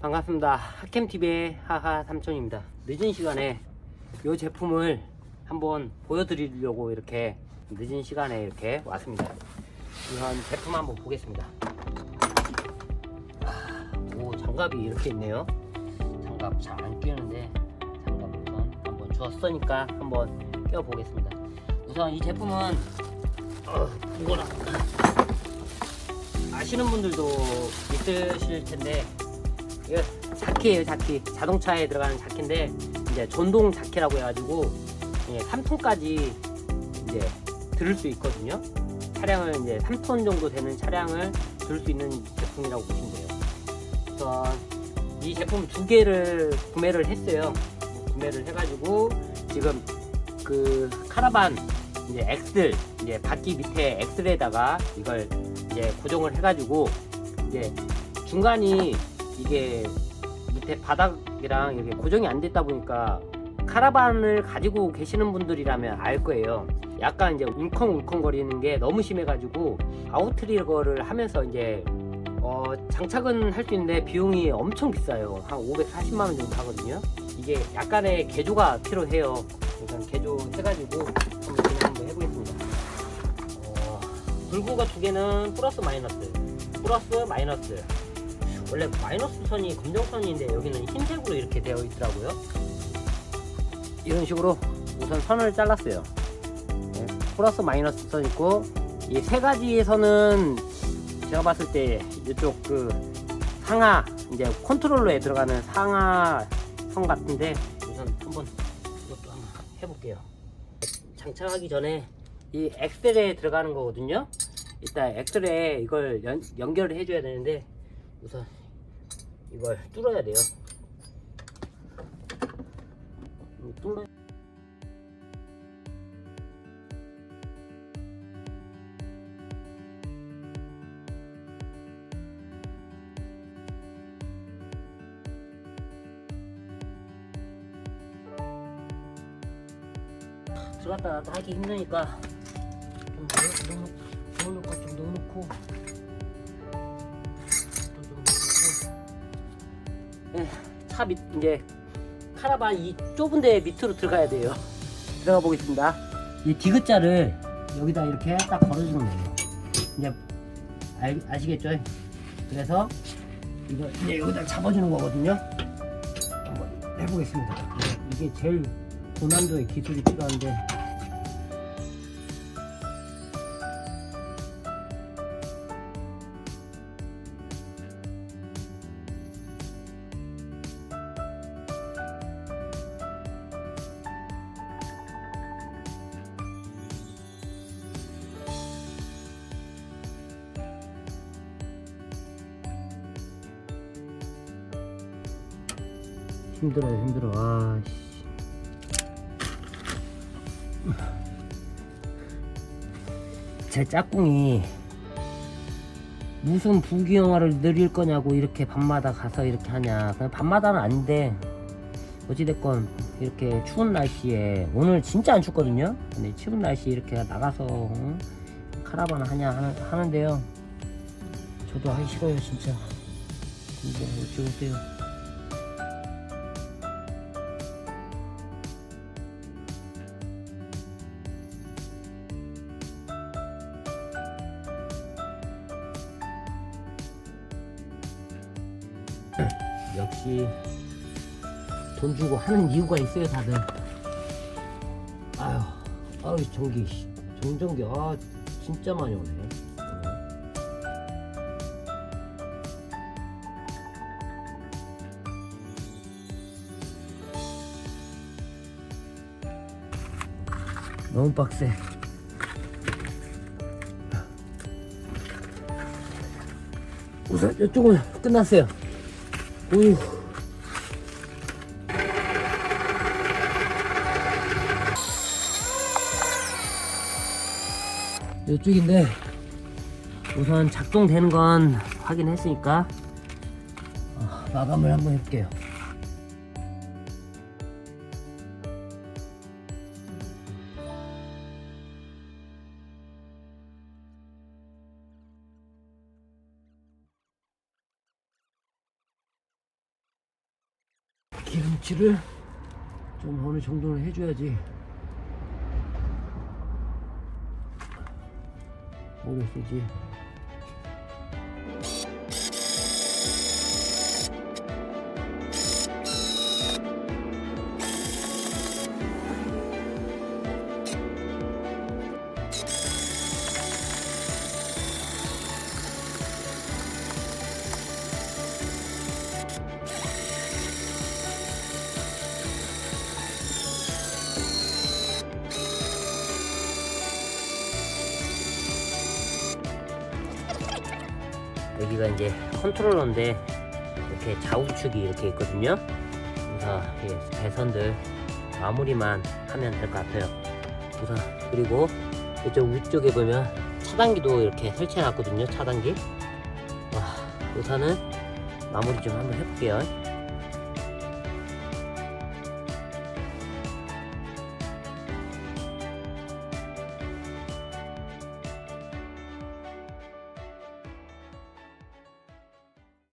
반갑습니다. 하캠TV의 하하 삼촌입니다. 늦은 시간에 이 제품을 한번 보여드리려고 이렇게 늦은 시간에 이렇게 왔습니다. 이런 제품 한번 보겠습니다. 아, 오, 장갑이 이렇게 있네요. 장갑 잘 안 끼우는데 장갑 우선 한번 주었으니까 한번 껴보겠습니다. 우선 이 제품은 어, 이거라 아시는 분들도 있으실 텐데 이거 자키예요 자키. 자동차에 들어가는 자키인데 이제 전동 자키라고 해가지고 예, 3톤까지 이제 들을 수 있거든요. 차량을 이제 3톤 정도 되는 차량을 들을 수 있는 제품이라고 보시면 돼요. 우선 이 제품 두 개를 구매를 했어요. 구매를 해가지고 지금 그 카라반 이제 엑슬 이제 바퀴 밑에 엑슬에다가 이걸 이제 고정을 해가지고 이제 중간이 이게 밑에 바닥이랑 이렇게 고정이 안 됐다 보니까 카라반을 가지고 계시는 분들이라면 알 거예요. 약간 이제 울컹울컹 거리는 게 너무 심해가지고 아웃트리거를 하면서 이제 어, 장착은 할 수 있는데 비용이 엄청 비싸요. 한 540만 원 정도 하거든요. 이게 약간의 개조가 필요해요. 일단 개조 해가지고 한번 진행 한번 해보겠습니다. 어, 불구가 두 개는 플러스 마이너스, 플러스 마이너스. 원래 마이너스 선이 검정선인데 여기는 흰색으로 이렇게 되어 있더라고요. 이런 식으로 우선 선을 잘랐어요. 네, 플러스 마이너스 선 있고 이 세 가지 선은 제가 봤을 때 이쪽 그 상하 이제 컨트롤러에 들어가는 상하 선 같은데 우선 한번 이것도 한번 해볼게요. 장착하기 전에 이 엑셀에 들어가는 거거든요. 일단 엑셀에 이걸 연, 연결을 해줘야 되는데 우선 이걸 뚫어야 돼요. 음, 뚫어. 들어갔다 나왔다 하기 힘드니까 좀 넣어- 넣어- 넣어놓고 좀 넣어놓고 차 밑 이제 카라반 이 좁은 데 밑으로 들어가야 돼요. 들어가 보겠습니다. 이 디귿자를 여기다 이렇게 딱 걸어주는 거예요. 이제 알, 아시겠죠? 그래서 이거 이제 여기다 잡아주는 거거든요. 한번 해보겠습니다. 이게 제일 고난도의 기술이 필요한데 힘들어요 힘들어. 아 씨. 제 짝꿍이 무슨 부귀영화를 누릴 거냐고 이렇게 밤마다 가서 이렇게 하냐. 그냥 밤마다는 아닌데 어찌됐건 이렇게 추운 날씨에 오늘 진짜 안 춥거든요? 근데 추운 날씨에 이렇게 나가서 응? 카라반 하냐 하는, 하는데요. 저도 하기 싫어요 진짜. 근데 어쩌세요 역시 돈 주고 하는 이유가 있어요 다들. 아유 아유 전기 씨, 정전기 아 진짜 많이 오네. 너무 빡세. 우선 이쪽은 끝났어요 우유. 이쪽인데 우선 작동되는 건 확인했으니까 어, 마감을 한번 해볼게요. 기름칠을 좀 어느 정도는 해줘야지. 오래 쓰지 여기가 이제 컨트롤러인데 이렇게 좌우축이 이렇게 있거든요. 그래서 이 배선들 마무리만 하면 될 것 같아요. 우선 그리고 이쪽 위쪽에 보면 차단기도 이렇게 설치해 놨거든요. 차단기. 와, 우선은 마무리 좀 한번 해볼게요.